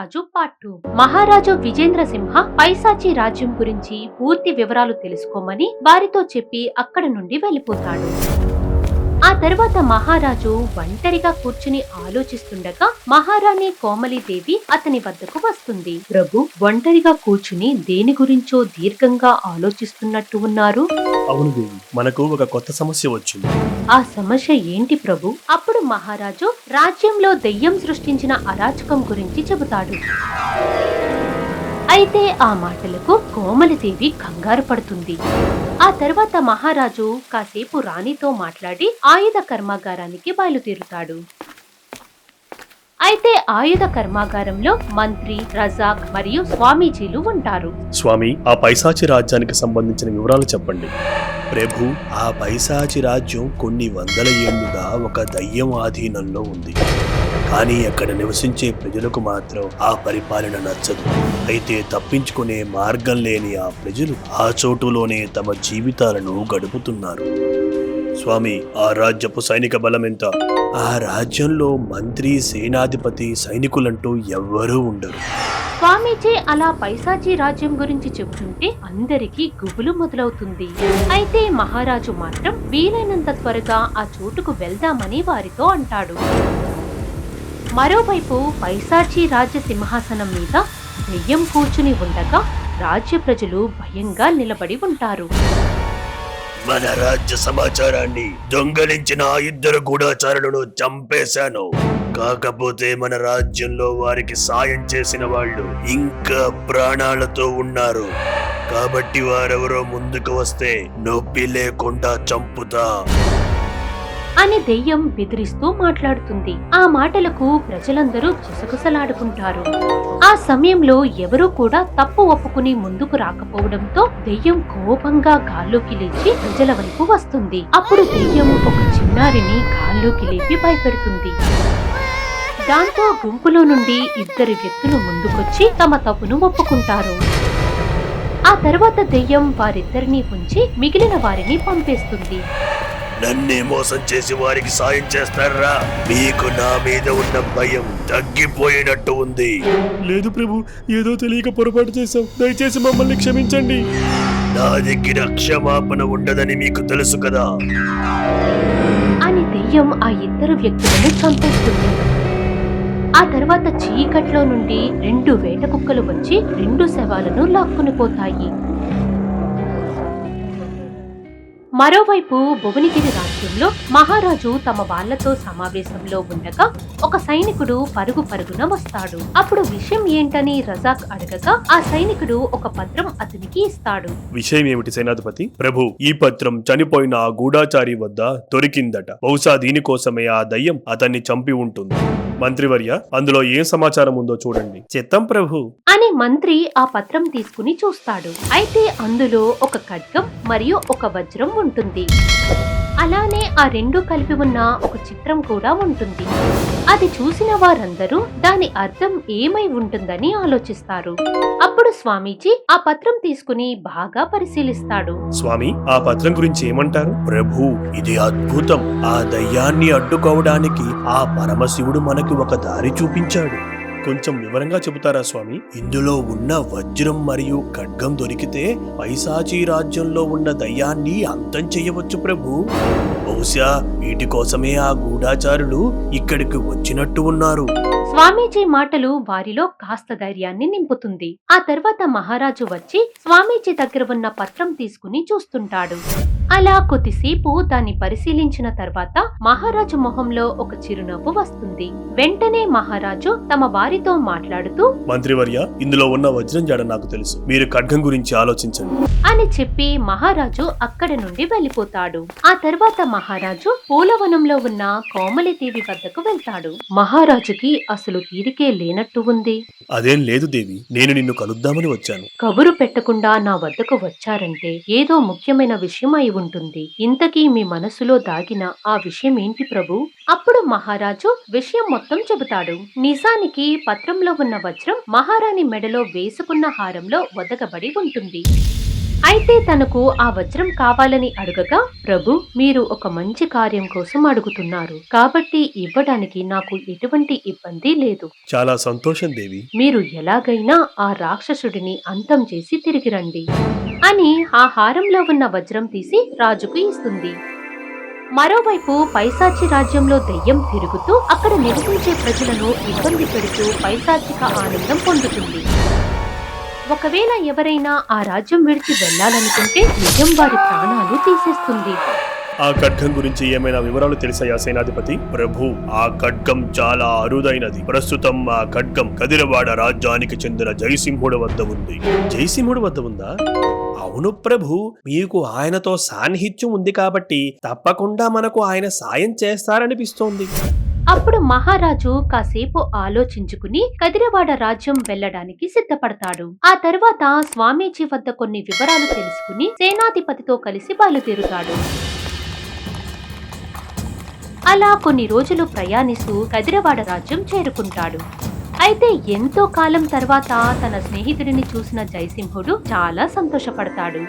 దెయ్యాల రాజు part two మహారాజు విజేంద్ర సింహ పైసాచి రాజ్యం గురించి పూర్తి వివరాలు తెలుసుకోమని వారితో చెప్పి అక్కడ నుండి వెళ్ళిపోతాడు. ఆ తర్వాత మహారాజు ఒంటరిగా కూర్చుని ఆలోచిస్తుండగా మహారాణి కోమలిదేవి అతని వద్దకు వస్తుంది. ప్రభు ఒంటరిగా కూర్చుని దేని గురించో దీర్ఘంగా ఆలోచిస్తున్నట్టు ఉన్నారు? అవును దేవి మనకు ఒక కొత్త సమస్య వచ్చింది. ఆ సమస్య ఏంటి ప్రభు? అప్పుడు మహారాజు రాజ్యంలో దెయ్యం సృష్టించిన అరాచకం గురించి చెబుతాడు. అయితే ఆ మాటలకు కోమలిదేవి కంగారు పడుతుంది. ఆ తర్వాత మహారాజు కాసేపు రాణితో మాట్లాడి ఆయుధ కర్మాగారానికి బయలుదేరుతాడు. అయితే ఆయుధ కర్మాగారంలో మంత్రి రజాక్ మరియు స్వామీజీలు ఉంటారు. స్వామి ఆ పైశాచి రాజ్యానికి సంబంధించిన వివరాలు చెప్పండి. ప్రభు ఆ పైశాచి రాజ్యం కొన్ని వందల ఏళ్ళుగా ఒక దయ్యం ఆధీనంలో ఉంది. కానీ అక్కడ నివసించే ప్రజలకు మాత్రం ఆ పరిపాలన నచ్చదు. అయితే తప్పించుకునే మార్గం లేని ఆ ప్రజలు ఆ చోటులోనే తమ జీవితాలను గడుపుతున్నారు. స్వామి ఆ రాజ్యపు సైనిక బలం ఎంత? ఆ రాజ్యంలో మంత్రి సేనాధిపతి సైనికులంటూ ఎవ్వరూ ఉండరు. స్వామీజీ అలా పైసాచీ రాజ్యం గురించి చెబుతుంటే అందరికీ గుబులు మొదలవుతుంది. అయితే మహారాజు మాత్రం వీలైనంత త్వరగా ఆ చోటుకు వెళ్దామని వారితో అంటాడు. మరోవైపు పైసాచీ రాజ్య సింహాసనం మీద దెయ్యం కూర్చుని ఉండగా రాజ్య ప్రజలు భయంగా నిలబడి ఉంటారు. మన రాజ్య సమాచారాన్ని దొంగలించిన ఆ ఇద్దరు గూఢాచారులను చంపేశాను. కాకపోతే మన రాజ్యంలో వారికి సాయం చేసిన వాళ్ళు ఇంకా ప్రాణాలతో ఉన్నారు. కాబట్టి వారెవరో ముందుకు వస్తే నొప్పి లేకుండా చంపుతా. అని దెయ్యం బెదిరిస్తూ మాట్లాడుతుంది. ఆ మాటలకు ప్రజలందరూ గుసగుసలాడుకుంటారు. ఆ సమయంలో ఎవరూ కూడా తప్పు ఒప్పుకుని ముందుకు రాకపోవడంతో దెయ్యం కోపంగా గాల్లోకి లేచి ప్రజల వైపు వస్తుంది. అప్పుడు దెయ్యం ఒక చిన్నారిని గాల్లోకి లేపి భయపెడుతుంది. దాంతో గుంపులో నుండి ఇద్దరు వ్యక్తులు ముందుకొచ్చి తమ తప్పును ఒప్పుకుంటారు. ఆ తర్వాత దెయ్యం వారిద్దరినీ ఉంచి మిగిలిన వారిని పంపేస్తుంది. నన్నే మోసం చేసి వారికి సాయం చేస్తారా? మీకు నా మీద ఉన్న భయం తగ్గిపోయినట్టు ఉంది. లేదు ప్రభు ఏదో తెలియక పొరపాటు చేశాం దయచేసి మమ్మల్ని క్షమించండి. నా దగ్గర క్షమాపణ ఉండదని మీకు తెలుసు కదా. అని దెయ్యం ఆ ఇద్దరు వ్యక్తులను చంపేస్తుంది ఆ తర్వాత చీకట్లో నుండి రెండు వేట కుక్కలు వచ్చి రెండు శవాలను లాక్కుని పోతాయి. మరోవైపు భువనగిరి రాజ్యంలో మహారాజు తమ వాళ్ళతో సమావేశంలో ఉండగా ఒక సైనికుడు పరుగు పరుగున వస్తాడు. అప్పుడు విషయం ఏంటని రజాక్ అడగగా ఆ సైనికుడు ఒక పత్రం అతనికి ఇస్తాడు. విషయం ఏమిటి సేనాధిపతి? ప్రభు ఈ పత్రం చనిపోయిన ఆ గూఢాచారి వద్ద దొరికిందట. బహుశా దీనికోసమే ఆ దయ్యం అతన్ని చంపి ఉంటుంది. మంత్రివర్య అందులో ఏం సమాచారం ఉందో చూడండి. చిత్తం ప్రభు. అని మంత్రి ఆ పత్రం తీసుకుని చూస్తాడు. అయితే అందులో ఒక ఖడ్గం మరియు ఒక వజ్రం ఉంటుంది. అలానే ఆ రెండు కలిపి ఉన్న ఒక చిత్రం కూడా ఉంటుంది. అది చూసిన వారందరూ దాని అర్థం ఏమై ఉంటుందని ఆలోచిస్తారు. అప్పుడు స్వామీజీ ఆ పత్రం తీసుకుని బాగా పరిశీలిస్తాడు. స్వామి ఆ పత్రం గురించి ఏమంటారు? ప్రభు ఇది అద్భుతం. ఆ దయ్యాన్ని అడ్డుకోవడానికి ఆ పరమశివుడు మనకి ఒక దారి చూపించాడు. కొంచెం వివరంగా చెబుతారా స్వామి? ఇందులో ఉన్న వజ్రం మరియు ఖడ్గం దొరికితే పైశాచీ రాజ్యంలో ఉన్న దయ్యాన్ని అంతం చేయవచ్చు ప్రభు. బహుశా వీటి కోసమే ఆ గూఢాచారులు ఇక్కడికి వచ్చినట్టు ఉన్నారు. స్వామీజీ మాటలు వారిలో కాస్త ధైర్యాన్ని నింపుతుంది. ఆ తర్వాత మహారాజు వచ్చి స్వామీజీ దగ్గర ఉన్న పత్రం తీసుకుని చూస్తుంటాడు. అలా కొద్దిసేపు దాన్ని పరిశీలించిన తర్వాత మహారాజు మొహంలో ఒక చిరునవ్వు వస్తుంది. వెంటనే మహారాజు తమ వారితో మాట్లాడుతూ మంత్రివర్య ఇందులో ఉన్న వజ్రం జాడ నాకు తెలుసు. మీరు ఖడ్గం గురించి ఆలోచించండి. అని చెప్పి మహారాజు అక్కడి నుండి వెళ్ళిపోతాడు. ఆ తర్వాత మహారాజు పూలవనంలో ఉన్న కోమలిదేవి వద్దకు వెళ్తాడు. మహారాజుకి అసలు తీరికే లేనట్టు ఉంది. అదేం లేదు దేవి నేను నిన్ను కలుద్దామని వచ్చాను. కబురు పెట్టకుండా నా వద్దకు వచ్చారంటే ఏదో ముఖ్యమైన విషయం అయి ఉంటుంది ఇంతకీ మీ మనసులో దాగిన ఆ విషయం ఏంటి ప్రభు? అప్పుడు మహారాజు విషయం మొత్తం చెబుతాడు. నిజానికి పత్రంలో ఉన్న వజ్రం మహారాణి మెడలో వేసుకున్న హారంలో వదకబడి ఉంటుంది. అయితే తనకు ఆ వజ్రం కావాలని అడగగా ప్రభు మీరు ఒక మంచి కార్యం కోసం అడుగుతున్నారు. కాబట్టి ఇవ్వడానికి నాకు ఎటువంటి ఇబ్బంది లేదు. చాలా సంతోషం దేవి. మీరు ఎలాగైనా ఆ రాక్షసుడిని అంతం చేసి తిరిగి రండి అని ఆ హారంలో ఉన్న వజ్రం తీసి రాజుకు ఇస్తుంది. మరోవైపు పైశాచి రాజ్యంలో దెయ్యం తిరుగుతూ అక్కడ నివసించే ప్రజలను ఇబ్బంది పెడుతూ పైశాచిక ఆనందం పొందుతుంది. ఒకవేళ ఎవరైనా ఆ రాజ్యం విడిచి వెళ్ళాలనుకుంటే నిజం వారి ప్రాణాలు తీసేస్తుంది. ఆ ఖడ్గం గురించి ఏమైనా వివరాలు తెలిసాయా సేనాధిపతి? ప్రభు ఆ ఖడ్గం చాలా అరుదైనది. ప్రస్తుతం ఆ ఖడ్గం కదిరవాడ రాజ్యానికి చెందిన జయసింహుడు వద్ద ఉంది. జయసింహుడు వద్ద ఉందా? అవును ప్రభు మీకు ఆయనతో సాన్నిహిత్యం ఉంది కాబట్టి తప్పకుండా మనకు ఆయన సాయం చేస్తారనిపిస్తోంది. అప్పుడు మహారాజు కాసేపు ఆలోచించుకుని కదిరవాడ రాజ్యం వెళ్ళడానికి సిద్ధపడతాడు. ఆ తర్వాత స్వామీజీ వద్ద కొన్ని వివరాలు తెలుసుకుని సేనాధిపతితో కలిసి బయలుదేరుతాడు. అలా కొన్ని రోజులు ప్రయాణిస్తూ కదిరవాడ రాజ్యం చేరుకుంటాడు. అయితే ఎంతో కాలం తర్వాత తన స్నేహితుడిని చూసిన జయసింహుడు చాలా సంతోషపడతాడు.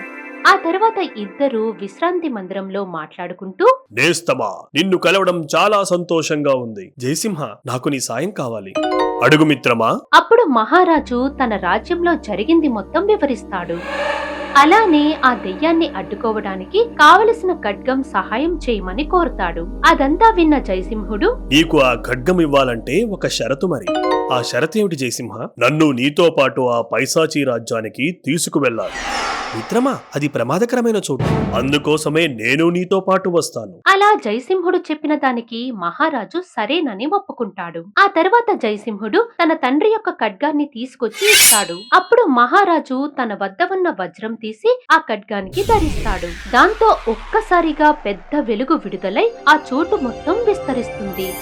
ఆ తర్వాత ఇద్దరు విశ్రాంతి మందిరంలో మాట్లాడుకుంటూ నేస్తమా నిన్ను కలవడం చాలా సంతోషంగా ఉంది. జయసింహ నాకు నీ సాయం కావాలి. అడుగు మిత్రమా? అప్పుడు మహారాజు తన రాజ్యంలో జరిగింది మొత్తం వివరిస్తాడు. అలానే ఆ దెయ్యాన్ని అడ్డుకోవడానికి కావలసిన ఖడ్గం సహాయం చేయమని కోరుతాడు. అదంతా విన్న జయసింహుడు నీకు ఆ ఖడ్గం ఇవ్వాలంటే ఒక షరతు మరి. ఆ షరతు ఏమిటి జయసింహ? నన్ను నీతో పాటు ఆ పైశాచీ రాజ్యానికి తీసుకువెళ్ళాలి. మిత్రమా అది ప్రమాదకరమైన చోటు. అందుకోసమే నేను నీతో పాటు వస్తాను. అలా జయసింహుడు చెప్పిన దానికి మహారాజు సరేనని ఒప్పుకుంటాడు. ఆ తర్వాత జయసింహుడు తన తండ్రి యొక్క ఖడ్గాన్ని తీసుకొచ్చి ఇస్తాడు. అప్పుడు మహారాజు తన వద్ద ఉన్న వజ్రం తీసి ఆ ఖడ్గానికి ధరిస్తాడు. దాంతో ఒక్కసారిగా పెద్ద వెలుగు విడుదలై ఆ చోటు మొత్తం విస్తరిస్తుంది.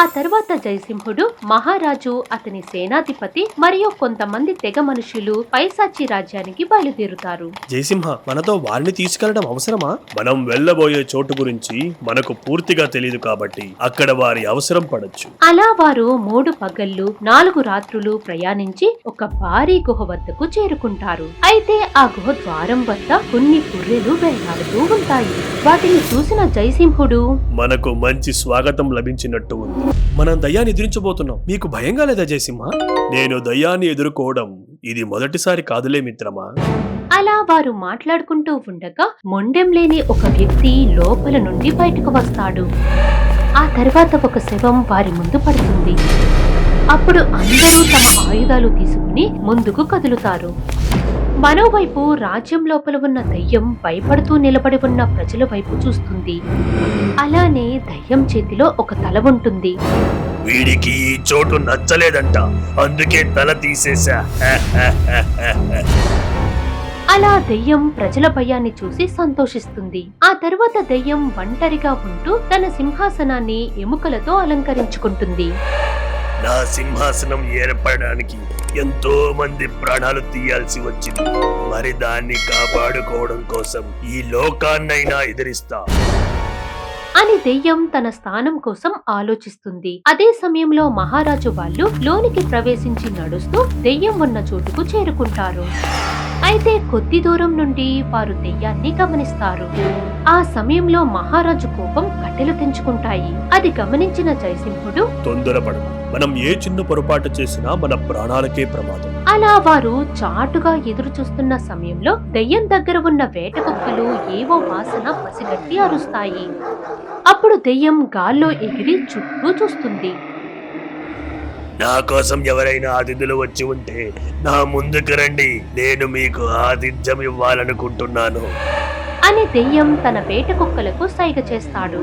ఆ తర్వాత జయసింహుడు మహారాజు అతని సేనాధిపతి మరియు కొంతమంది తెగ మనుషులు పైసాచి రాజ్యానికి బయలుదేరుతారు. జయసింహ మనతో వారిని తీసుకెళ్ళడం అవసరమా? మనం వెళ్ళబోయే చోటు గురించి మనకు పూర్తిగా తెలియదు కాబట్టి అక్కడ వారి అవసరం పడొచ్చు. అలా వారు మూడు పగళ్ళు నాలుగు రాత్రులు ప్రయాణించి ఒక భారీ గుహ వద్దకు చేరుకుంటారు. అయితే ఆ గుహ ద్వారం వద్ద కొన్ని పుర్రెలు వేలాడుతూ ఉంటాయి. వాటిని చూసిన జయసింహుడు మనకు మంచి స్వాగతం లభించినట్టు ఉంది. మనం దయ్యాన్ని ఎదిరించబోతున్నాం. మీకు భయంగా లేదా జయసింహ? నేను దయ్యాన్ని ఎదుర్కోవడం ఇది మొదటిసారి కాదులే మిత్రమా? అలా వారు మాట్లాడుకుంటూ ఉండగా మొండెం లేని ఒక వ్యక్తి లోపల నుండి బయటకు వస్తాడు. ఆ తర్వాత ఒక శవం వారి ముందు పడుతుంది. అప్పుడు అందరూ తమ ఆయుధాలు తీసుకుని ముందుకు కదులుతారు. మరోవైపు రాజ్యం లోపల ఉన్న దయ్యం భయపడుతూ నిలబడి ఉన్న ప్రజల వైపు చూస్తుంది. అలానే దయ్యం చేతిలో ఒక తల ఉంటుంది. వీడికి ఈ చోటు నచ్చలేదంట. అందుకే తల తీసేశా. అలా దెయ్యం ప్రజల భయాన్ని చూసి సంతోషిస్తుంది. ఆ తర్వాత దెయ్యం ఒంటరిగా ఉంటూ తన సింహాసనాన్ని ఎముకలతో అలంకరించుకుంటుంది. నా సింహాసనం ఏర్పడడానికి ఎంతో మంది ప్రాణాలు తీయాల్సి వచ్చింది. మరి దాన్ని కాపాడుకోవడం కోసం ఈ లోకాన్నైనా ఎదిరిస్తా. అని దెయ్యం తన స్థానం కోసం ఆలోచిస్తుంది. అదే సమయంలో మహారాజు వాళ్ళు లోనికి ప్రవేశించి నడుస్తూ దెయ్యం ఉన్న చోటుకు చేరుకుంటారు. అయితే కొద్ది దూరం నుండి వారు దెయ్యాన్ని గమనిస్తారు. ఆ సమయంలో మహారాజు కోపం కట్టెలు తెంచుకుంటాయి. అది గమనించిన జయసింహుడు తొందరపడకు. మనం ఏ చిన్న పొరపాటు చేసినా మన ప్రాణాలకే ప్రమాదం. అలా వారు చాటుగా ఎదురు చూస్తున్న సమయంలో దెయ్యం దగ్గర ఉన్న వేట కుక్కలు ఏవో వాసన పసిగట్టి అరుస్తాయి. అప్పుడు దెయ్యం గాల్లో ఎగిరి చుట్టూ చూస్తుంది. నా కోసం ఎవరైనా అతిథులు వచ్చి ఉంటే నా ముందుకు రండి. నేను మీకు ఆతిథ్యం ఇవ్వాలనుకుంటున్నాను. అని దెయ్యం తన వేట కుక్కలకు సైగ చేస్తాడు.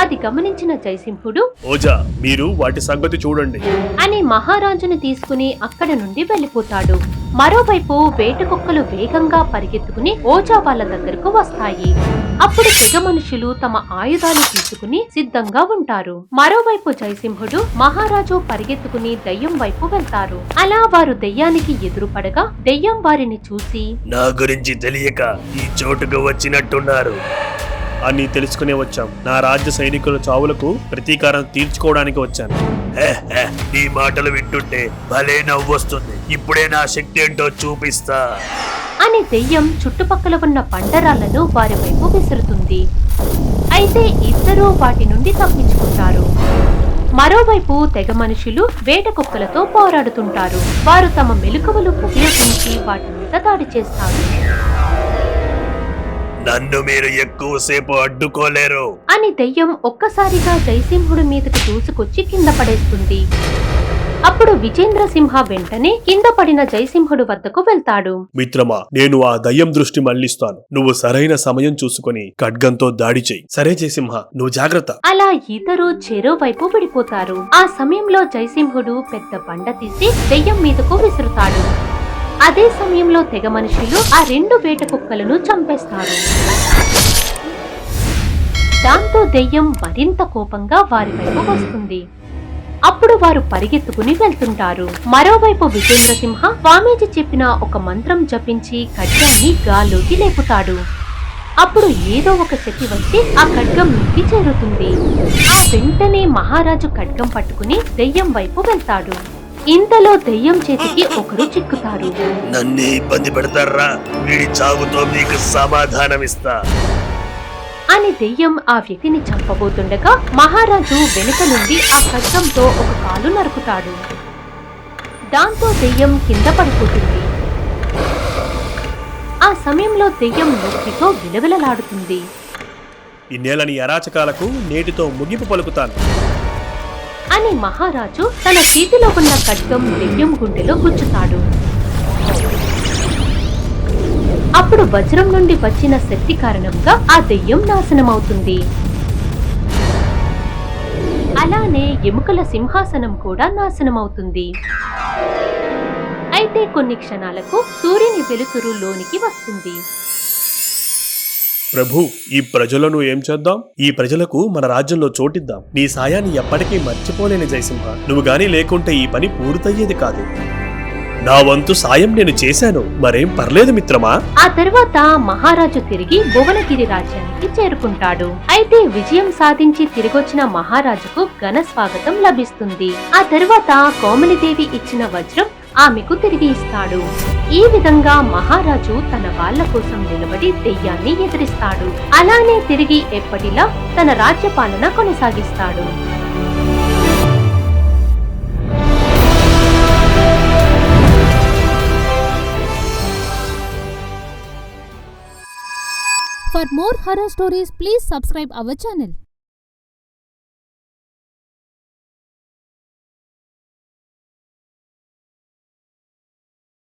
అది గమనించిన జయసింహుడు ఓజా మీరు వాటి సంగతి చూడండి. అని మహారాజును తీసుకుని అక్కడ నుండి వెళ్ళిపోతాడు. మరోవైపు వేట కుక్కలు వేగంగా పరిగెత్తుకుని ఓజా వాళ్ళ దగ్గరకు వస్తాయి. అప్పుడు తెగ మనుషులు తమ ఆయుధాలు తీసుకుని సిద్ధంగా ఉంటారు. మరోవైపు జయసింహుడు మహారాజు పరిగెత్తుకుని దెయ్యం వైపు వెళ్తారు. అలా వారు దెయ్యానికి ఎదురుపడగా దెయ్యం వారిని చూసి నా గురించి తెలియక ఈ చోటుకు వచ్చినట్టున్నారు. అని తెలుసుకునే వచ్చాం. నా రాజ్య సైనికుల చావులకు ప్రతీకారం తీర్చుకోవడానికి వచ్చాను. నీ మాటలు వింటుంటే భలే నవ్వొస్తుంది. ఇప్పుడే నా శక్తి ఏంటో చూపిస్తా. అని దెయ్యం చుట్టుపక్కల ఉన్న బండరాళ్ళను వారి వైపు విసురుతుంది. అయితే ఇద్దరూ వాటి నుండి తప్పించుకుంటారు. మరోవైపు తెగ మనుషులు వేట కుక్కలతో పోరాడుతుంటారు. వారు తమ మెలకువలు ఉపయోగించి వాటి మీద దాడి చేస్తారు. నన్ను మీరు ఎక్కువసేపు అడ్డుకోలేరు. అని దెయ్యం ఒక్కసారిగా జయసింహుడి మీదకి దూసుకొచ్చి కింద పడేస్తుంది. అప్పుడు విజేంద్ర సింహ వెంటనే కింద పడిన జయసింహుడు వద్దకు వెళ్తాడు. మిత్రమా నేను ఆ దయ్యం దృష్టి మళ్ళిస్తాను నువ్వు సరైన సమయం చూసుకొని ఖడ్గంతో దాడి చెయ్యి సరే జయసింహ నువ్వు జాగ్రత్త. అలా ఇద్దరు చెరోవైపు విడిపోతారు. ఆ సమయంలో జయసింహుడు పెద్ద బండ తీసి దెయ్యం మీదకు విసురుతాడు. అదే సమయంలో తెగ మనుషులు ఆ రెండు వేట కుక్కలను చంపేస్తారు. దాంతో దెయ్యం మరింత కోపంగా వారి వైపు వస్తుంది. అప్పుడు వారు పరిగెత్తుకుని వెళ్తుంటారు. మరోవైపు విజేంద్రసింహ స్వామీజీ చెప్పిన ఒక మంత్రం జపించి ఖడ్గాన్ని గాల్లోకి లేపుతాడు. అప్పుడు ఏదో ఒక శక్తి వచ్చి ఆ ఖడ్గం నుండి చేరుతుంది. ఆ వెంటనే మహారాజు ఖడ్గం పట్టుకుని దెయ్యం వైపు వెళ్తాడు. ఇంతలో దెయ్యం చేతికి ఒకరు చిక్కుతారు. నన్ను ఇబ్బంది పెడతారా? వీడి చావుతో మీకు సమాధానమిస్తా. అని దెయ్యం ఆ వ్యక్తిని చంపబోతుండగా మహారాజు వెనుక నుండి ఆ ఖడ్గంతో ఒక కాలు నరుకుతాడు. దాంతో దెయ్యం కింద పడిపోతుంది. ఆ సమయంలో దెయ్యం నొప్పితో విలవిలలాడుతుంది. ఈ నేలని అరాచకాలకు నేటితో ముగింపు పలుకుతాను. అని మహారాజు తన చేతిలో ఉన్న ఖడ్గం దెయ్యం గుండెలో గుచ్చుతాడు. అప్పుడు వజ్రం నుండి వచ్చిన శక్తి కారణంగా ఆ దెయ్యం నాశనమవుతుంది. అలానే ఎముకల సింహాసనం కూడా నాశనమవుతుంది. అయితే కొన్ని క్షణాలకు సూర్యుని వెలుతురు లోనికి వస్తుంది. ప్రభు ఈ ప్రజలను ఏం చేద్దాం? ఈ ప్రజలకు మన రాజ్యంలో చోటిద్దాం. నీ సాయాన్ని ఎప్పటికీ మర్చిపోలేని జయసింహ. నువ్వు గాని లేకుంటే ఈ పని పూర్తయ్యేది కాదు. నా వంతు సాయం నేను చేశాను. మరేం పర్లేదు మిత్రమా? ఆ తర్వాత మహారాజు తిరిగి భువనగిరి రాజ్యానికి చేరుకుంటాడు. అయితే విజయం సాధించి తిరిగొచ్చిన మహారాజుకు ఘన స్వాగతం లభిస్తుంది. ఆ తర్వాత కోమలిదేవి ఇచ్చిన వజ్రం ఆమెకు తిరిగి ఇస్తాడు. ఈ విధంగా మహారాజు తన వాళ్ళ కోసం నిలబడి దెయ్యాన్ని ఎదిరిస్తాడు. అలానే తిరిగి ఎప్పటిలా తన రాజ్యపాలన కొనసాగిస్తాడు. For more horror stories, please subscribe our channel.